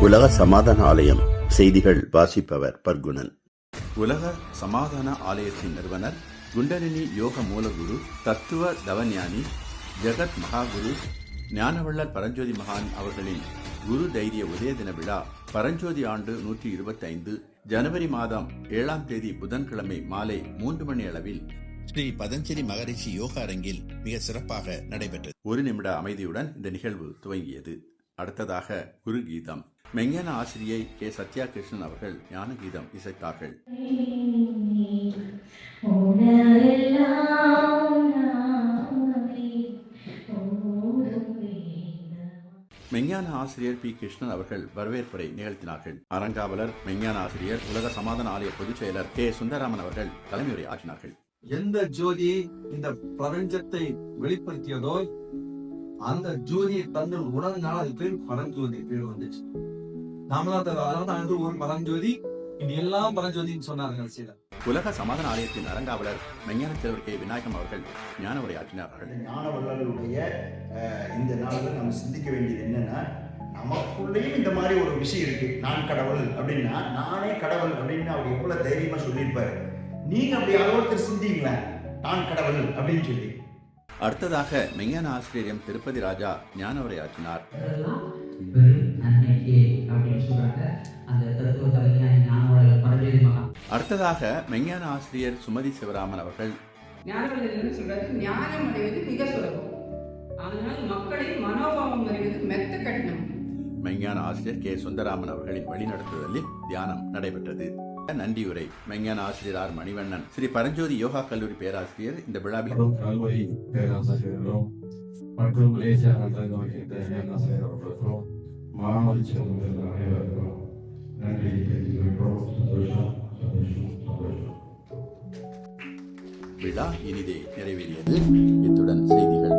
உலக சமாதான ஆலயம். செய்திகள் வாசிப்பவர் பர்குணன். உலக சமாதான ஆலயத்தின் நிறுவனர் குண்டலினி யோக மூலகுரு தத்துவ தவஞானி ஜெகத் மகாகுரு ஞானவள்ளல் பரஞ்சோதி மகான் அவர்களின் குரு தைரிய உதய தின விழா பரஞ்சோதி ஆண்டு நூற்றி இருபத்தைந்து ஜனவரி மாதம் ஏழாம் தேதி புதன்கிழமை மாலை மூன்று மணி அளவில் ஸ்ரீ பதஞ்சலி மகரிஷி யோக அரங்கில் மிக சிறப்பாக நடைபெற்றது. ஒரு நிமிட அமைதியுடன் இந்த நிகழ்வு துவங்கியது. அடுத்ததாக குரு கீதம் மெஞ்ஞான ஆசிரியை கே. சத்யா கிருஷ்ணன் அவர்கள் ஞான கீதம் இசைத்தார்கள். மெஞ்ஞான ஆசிரியர் பி. கிருஷ்ணன் அவர்கள் வரவேற்புரை நிகழ்த்தினார்கள். அரங்காவலர் மெஞ்ஞான ஆசிரியர் உலக சமாதான ஆலய பொதுச் செயலர் கே. சுந்தரராமன் அவர்கள் தலைமையுரை ஆற்றினார்கள். எந்த ஜோதி இந்த பிரபஞ்சத்தை வெளிப்படுத்தியதோ அந்த ஜோதியை தன்னுள் உணர்ந்தால் அது பேர் பரஞ்சோதி பேர் வந்துச்சு. நாமதான் வந்து ஒரு பரஞ்சோதி இது எல்லாம் பரஞ்சோதின்னு சொன்னாங்க கடைசியில. உலக சமாதான ஆலயத்தின் அறங்காவலர் மெஞ்ஞான தலைவர் கே. விநாயகம் அவர்கள் ஞான உரை ஆற்றினார்கள் ஞான அஹ், இந்த நாளில் நம்ம சிந்திக்க வேண்டியது என்னன்னா நமக்குள்ளேயும் இந்த மாதிரி ஒரு விஷயம் இருக்கு. நான் கடவுள் அப்படின்னா நானே கடவுள் அப்படின்னு அவர் எவ்வளவு தைரியமா சொல்லியிருப்பாரு. நீங்க அப்படி யாரோருத்தர் சிந்திங்களேன் நான் கடவுள் அப்படின்னு சொல்லி. அடுத்ததாக மெஞ்ஞான ஆசிரியர் எம் திருப்பதி ராஜா ஞான உரை ஆற்றினார் அதெல்லாம் வெறும் நன்மைக்கு அப்படின்னு சொல்றாங்க. அந்த தத்துவ தலைஞானி ஞானோட பரஞ்சோதி மகா. அடுத்ததாக மெஞ்ஞான ஆசிரியர் சுமதி சிவராமன் அவர்கள். ஞானம் அடைவது மிக சுலபம். ஆனால் மக்களின் மனோபாவம் அறிவது மெத்த கடினம். மெஞ்ஞான ஆசிரியர் கே. சுந்தராமன் அவர்களின் வழிநடத்துதலில் தியானம் நடைபெற்றது. நன்றியுரை. மெஞ்ஞான ஆசிரியர் ஆர் மணிவண்ணன். ஸ்ரீ பரஞ்சோதி யோகா கல்லூரி பேராசிரியர் இந்த விழாவில் மற்றும் மலேசியா நன்றி சந்தோஷம் சந்தோஷம் சந்தோஷம். விழா இனிதே நிறைவேறியது. இத்துடன் செய்திகள்